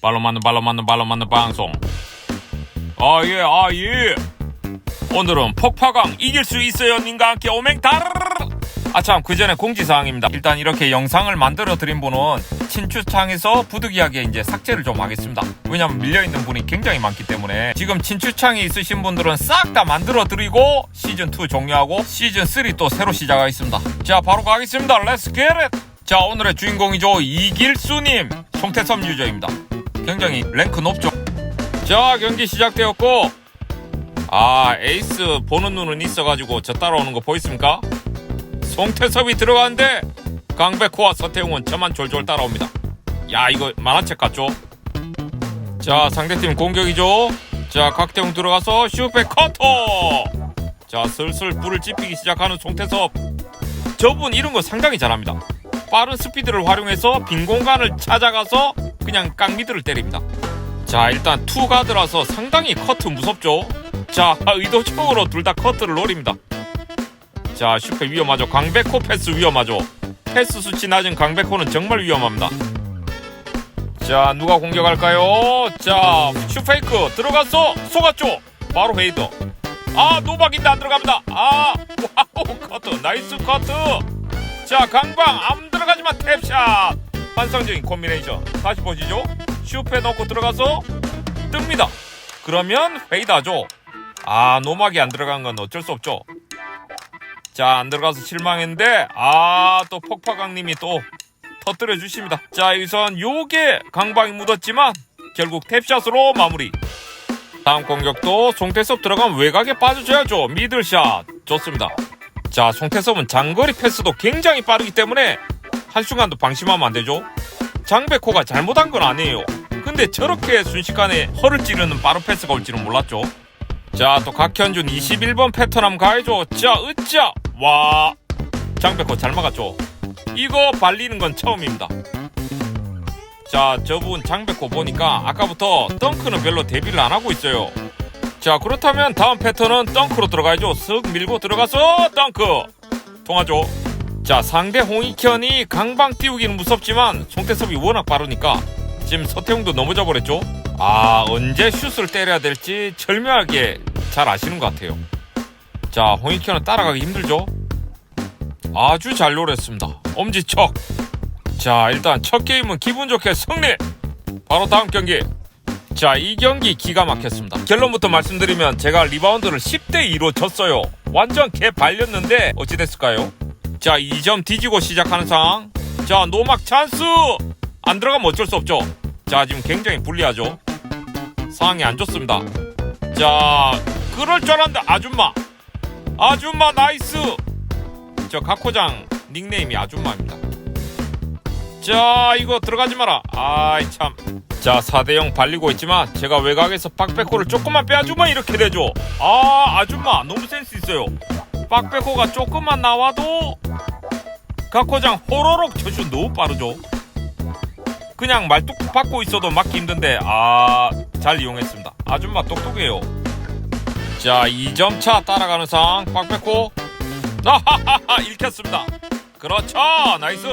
발로 맞는 발로 맞는 발로 맞는 방송. 아예 아예. 오늘은 폭파강 이길 수 있어요. 님과 함께 오맹달! 아참 그 전에 공지사항입니다. 일단 이렇게 영상을 만들어 드린 분은 친추창에서 부득이하게 이제 삭제를 좀 하겠습니다. 왜냐면 밀려있는 분이 굉장히 많기 때문에. 지금 친추창이 있으신 분들은 싹 다 만들어 드리고 시즌2 종료하고 시즌3 또 새로 시작하겠습니다. 자 바로 가겠습니다. 렛츠 겟잇 자 오늘의 주인공이죠. 이길수님 송태섭 유저입니다 굉장히 랭크 높죠. 자 경기 시작되었고 아 에이스 보는 눈은 있어가지고 저 따라오는 거 보이십니까? 송태섭이 들어가는데 강백호와 서태웅은 저만 졸졸 따라옵니다. 야 이거 만화책 같죠? 자 상대팀 공격이죠? 자 각태웅 들어가서 슈페 커터! 자 슬슬 불을 지피기 시작하는 송태섭. 저분 이런 거 상당히 잘합니다. 빠른 스피드를 활용해서 빈 공간을 찾아가서 그냥 깡미드를 때립니다. 자 일단 투가드라서 상당히 커트 무섭죠? 자 의도적으로 둘 다 커트를 노립니다. 자 슈퍼 위험하죠? 강백호 패스 위험하죠? 패스 수치 낮은 강백호는 정말 위험합니다. 자 누가 공격할까요? 자 슈페이크 들어갔어 속았죠? 바로 헤이더. 아 노박인데 안 들어갑니다. 아 와우 커트. 나이스 커트. 자 강방 안 들어가지만 탭샷 환상적인 콤비네이션. 다시 보시죠. 슈페 넣고 들어가서 뜹니다. 그러면 페이드하죠. 아 노막이 안 들어간 건 어쩔 수 없죠. 자 안 들어가서 실망했는데 아 또 폭파강님이 또 터뜨려 주십니다. 자 여기선 요게 강방이 묻었지만 결국 탭샷으로 마무리. 다음 공격도 송태섭 들어가면 외곽에 빠져줘야죠. 미들샷. 좋습니다. 자 송태섭은 장거리 패스도 굉장히 빠르기 때문에 한순간도 방심하면 안 되죠? 장백호가 잘못한 건 아니에요. 근데 저렇게 순식간에 허를 찌르는 빠른 패스가 올 줄은 몰랐죠. 자 또 각현준 21번 패턴 한번 가해줘 자 으짜 와! 장백호 잘 막았죠? 이거 발리는 건 처음입니다. 자 저분 장백호 보니까 아까부터 덩크는 별로 데뷔를 안 하고 있어요. 자 그렇다면 다음 패턴은 덩크로 들어가야죠. 쓱 밀고 들어가서 덩크! 통하죠 자 상대 홍익현이 강방 띄우기는 무섭지만 송태섭이 워낙 빠르니까 지금 서태웅도 넘어져 버렸죠? 아 언제 슛을 때려야 될지 절묘하게 잘 아시는 것 같아요. 자 홍익현은 따라가기 힘들죠? 아주 잘 노렸습니다. 엄지척. 자 일단 첫 게임은 기분 좋게 승리! 바로 다음 경기. 자 이 경기 기가 막혔습니다. 결론부터 말씀드리면 제가 리바운드를 10대 2로 졌어요. 완전 개 발렸는데 어찌 됐을까요 자 2점 뒤지고 시작하는 상황. 자 노막 찬스! 안 들어가면 어쩔 수 없죠. 자 지금 굉장히 불리하죠. 상황이 안 좋습니다. 자 그럴 줄 알았는데 아줌마. 아줌마 나이스! 저 각호장 닉네임이 아줌마입니다. 자 이거 들어가지 마라. 아이 참 자 4대0 발리고 있지만 제가 외곽에서 박백호를 조금만 빼주면 이렇게 되죠. 아 아줌마 너무 센스 있어요 박백호가 조금만 나와도 각호장 호로록 저슛 너무 빠르죠. 그냥 말뚝 받고 있어도 막기 힘든데 아 잘 이용했습니다. 아줌마 똑똑해요. 자 2점 차 따라가는 상황 박백호 아하하하 읽혔습니다. 그렇죠 나이스.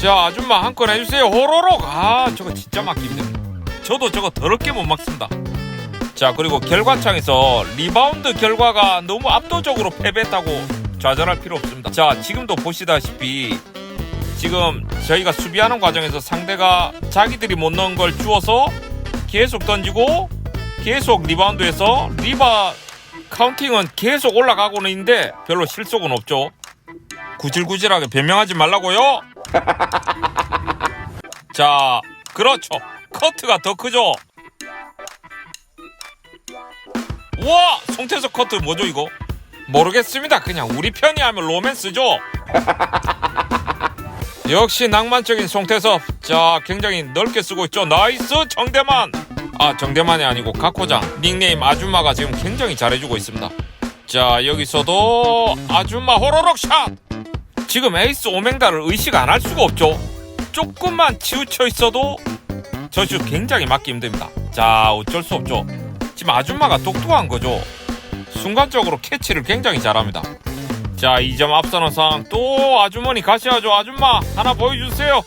자 아줌마 한 건 해주세요. 호로록. 아 저거 진짜 막기 힘듭니다 저도 저거 더럽게 못 막습니다 자 그리고 결과창에서 리바운드 결과가 너무 압도적으로 패배했다고 좌절할 필요 없습니다. 자 지금도 보시다시피 지금 저희가 수비하는 과정에서 상대가 자기들이 못 넣은 걸 주워서 계속 던지고 계속 리바운드해서 리바 카운팅은 계속 올라가고는 있는데 별로 실속은 없죠. 구질구질하게 변명하지 말라고요. 자 그렇죠. 커트가 더 크죠 우와 송태석 커트 뭐죠 이거? 모르겠습니다. 그냥 우리 편이 하면 로맨스죠. 역시 낭만적인 송태섭. 자 굉장히 넓게 쓰고 있죠. 나이스 정대만. 아 정대만이 아니고 각호장. 닉네임 아줌마가 지금 굉장히 잘해주고 있습니다. 자 여기서도 아줌마 호로록 샷! 지금 에이스 오맹다를 의식 안 할 수가 없죠. 조금만 치우쳐 있어도 저슛 굉장히 맞기 힘듭니다. 자 어쩔 수 없죠 지금 아줌마가 똑똑한 거죠 순간적으로 캐치를 굉장히 잘합니다 자 2점 앞서는 상황 또 아주머니 가셔야죠 아줌마 하나 보여주세요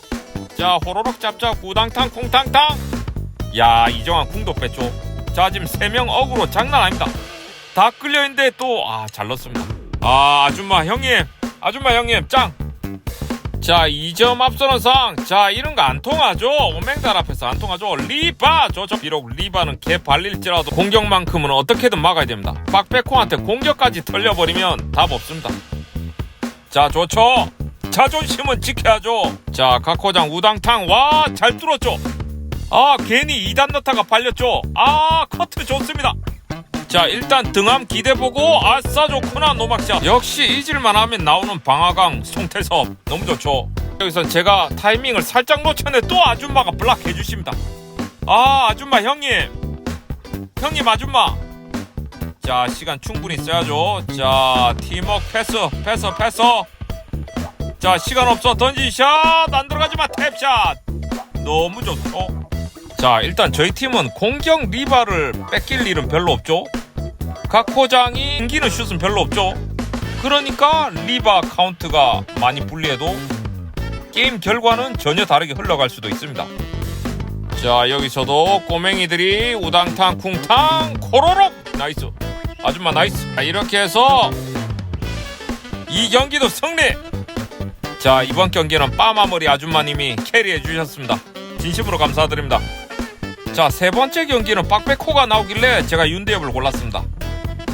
자 호로록 짭짭 구당탕 콩탕탕 야 이정환 궁도 뺐죠. 자 지금 세명 어그로 장난 아닙니다. 다 끌려 있는데 또 아 잘 넣습니다. 아 아줌마 형님 아줌마 형님 짱. 자 2점 앞서는 상. 자 이런 거 안 통하죠. 오맹달 앞에서 안 통하죠. 리바 저저 비록 리바는 개 발릴지라도 공격만큼은 어떻게든 막아야 됩니다. 박백호한테 공격까지 털려버리면 답 없습니다. 자 좋죠. 자존심은 지켜야죠. 자 각호장 우당탕 와 잘 뚫었죠. 아 괜히 2단 넣다가 발렸죠. 아 커트 좋습니다. 자 일단 등함 기대 보고 아싸 좋구나 노막샷 역시 잊을만 하면 나오는 방화강 송태섭. 너무 좋죠. 여기서 제가 타이밍을 살짝 놓쳤는데 또 아줌마가 블락 해 주십니다. 아 아줌마 형님. 형님 아줌마. 자 시간 충분히 써야죠. 자 팀워크 패스 패스 패스. 자 시간 없어. 던진 샷안 들어가지만 탭샷! 너무 좋죠 자 일단 저희 팀은 공격 리바를 뺏길 일은 별로 없죠 각호장이 인기는 슛은 별로 없죠. 그러니까 리바 카운트가 많이 불리해도 게임 결과는 전혀 다르게 흘러갈 수도 있습니다. 자 여기서도 꼬맹이들이 우당탕 쿵탕 코로록! 나이스. 아줌마 나이스. 자, 이렇게 해서 이 경기도 승리! 자 이번 경기는 빠마머리 아줌마님이 캐리해 주셨습니다. 진심으로 감사드립니다. 자 세 번째 경기는 빡백호가 나오길래 제가 윤대엽을 골랐습니다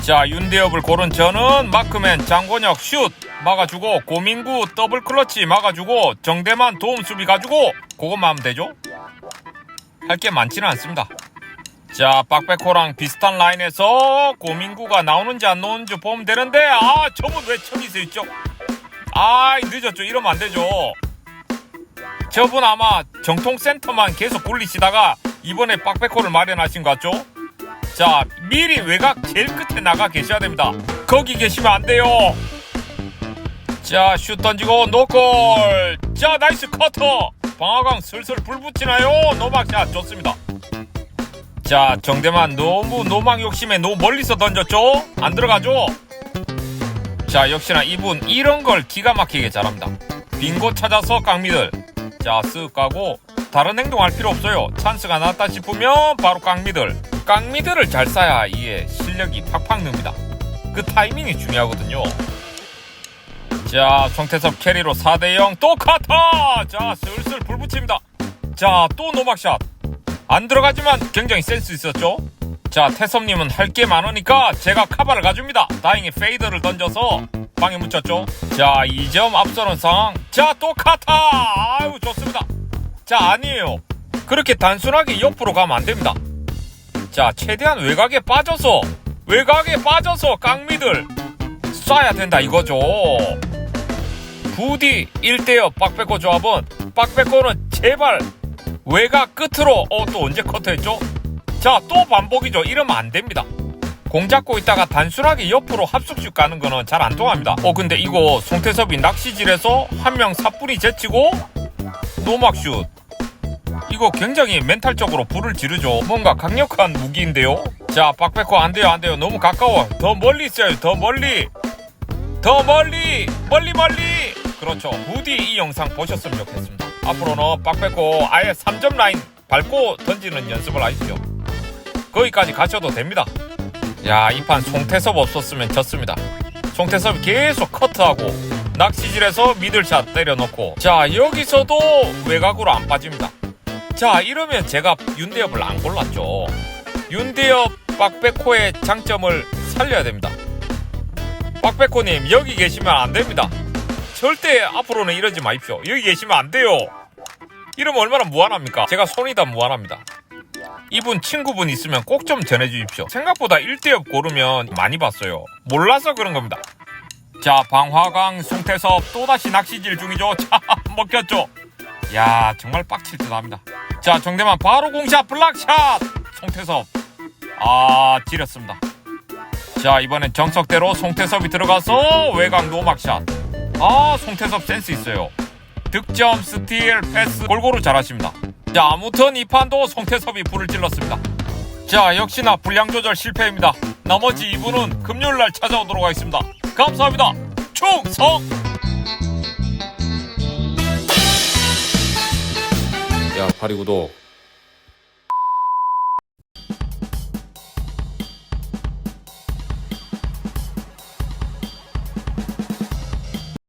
자 윤대엽을 고른 저는 마크맨 장권혁 슛. 막아주고 고민구 더블 클러치 막아주고 정대만 도움 수비 가지고 그것만 하면 되죠? 할 게 많지는 않습니다. 자 빡백호랑 비슷한 라인에서 고민구가 나오는지 안 나오는지 보면 되는데 아 저분 왜 저기 서 있죠? 아 늦었죠. 이러면 안 되죠. 저분 아마 정통 센터만 계속 굴리시다가 이번에 빡백호를 마련하신 것 같죠 자 미리 외곽 제일 끝에 나가 계셔야 됩니다. 거기 계시면 안 돼요. 자 슛 던지고 노골. 자 나이스 커터. 방화강 슬슬 불 붙이나요? 노막샷 좋습니다. 자 정대만 너무 노망 욕심에 너무 멀리서 던졌죠? 안 들어가죠? 자 역시나 이분 이런 걸 기가 막히게 잘합니다. 빙고 찾아서 깡미들. 자쓱 가고 다른 행동할 필요 없어요. 찬스가 나왔다 싶으면 바로 깡미들 깡미들을 잘 쏴야 이에 실력이 팍팍 늡니다. 그 타이밍이 중요하거든요. 자 송태섭 캐리로 4대0 또 카타! 자 슬슬 불 붙입니다. 자 또 노막샷. 안 들어가지만 굉장히 센스 있었죠? 자 태섭님은 할 게 많으니까 제가 카바를 가줍니다. 다행히 페이더를 던져서 방에 묻혔죠? 자 2점 앞서는 상황. 자 또 카타! 아유 좋습니다. 자 아니에요. 그렇게 단순하게 옆으로 가면 안 됩니다 자 최대한 외곽에 빠져서 외곽에 빠져서 깡미들 쏴야 된다 이거죠. 부디 1대업 빡백호 조합은 빡백호는 제발 외곽 끝으로 어 또 언제 커트했죠? 자 또 반복이죠. 이러면 안 됩니다. 공 잡고 있다가 단순하게 옆으로 합숙슛 가는 거는 잘 안 통합니다. 어 근데 이거 송태섭이 낚시질에서 한 명 사뿐히 제치고 노막슛 이거 굉장히 멘탈적으로 불을 지르죠. 뭔가 강력한 무기인데요. 자, 박백호 안 돼요, 안 돼요. 너무 가까워. 더 멀리 있어요. 더 멀리. 더 멀리. 멀리 멀리. 그렇죠. 부디 이 영상 보셨으면 좋겠습니다. 앞으로는 박백호 아예 3점 라인 밟고 던지는 연습을 하십시오. 거기까지 가셔도 됩니다. 야, 이 판 송태섭 없었으면 졌습니다. 송태섭이 계속 커트하고 낚시질에서 미들샷 때려놓고 자 여기서도 외곽으로 안 빠집니다. 자 이러면 제가 윤대엽을 안 골랐죠. 윤대엽 빡백호의 장점을 살려야 됩니다. 빡백호님 여기 계시면 안 됩니다. 절대 앞으로는 이러지 마십시오. 여기 계시면 안 돼요. 이러면 얼마나 무한합니까? 제가 손이 다 무한합니다. 이분 친구분 있으면 꼭 좀 전해주십시오. 생각보다 1대엽 고르면 많이 봤어요. 몰라서 그런 겁니다. 자 방화강 송태섭 또다시 낚시질 중이죠. 자 먹혔죠 야 정말 빡칠 듯 합니다. 자 정대만 바로 공샷 블락샷! 송태섭. 아 지렸습니다. 자 이번엔 정석대로 송태섭이 들어가서 외곽 노막샷. 아 송태섭 센스 있어요. 득점 스틸 패스 골고루 잘하십니다. 자 아무튼 이 판도 송태섭이 불을 질렀습니다. 자 역시나 분량 조절 실패입니다. 나머지 이분은 금요일날 찾아오도록 하겠습니다. 감사합니다. 충성 야 파리 구독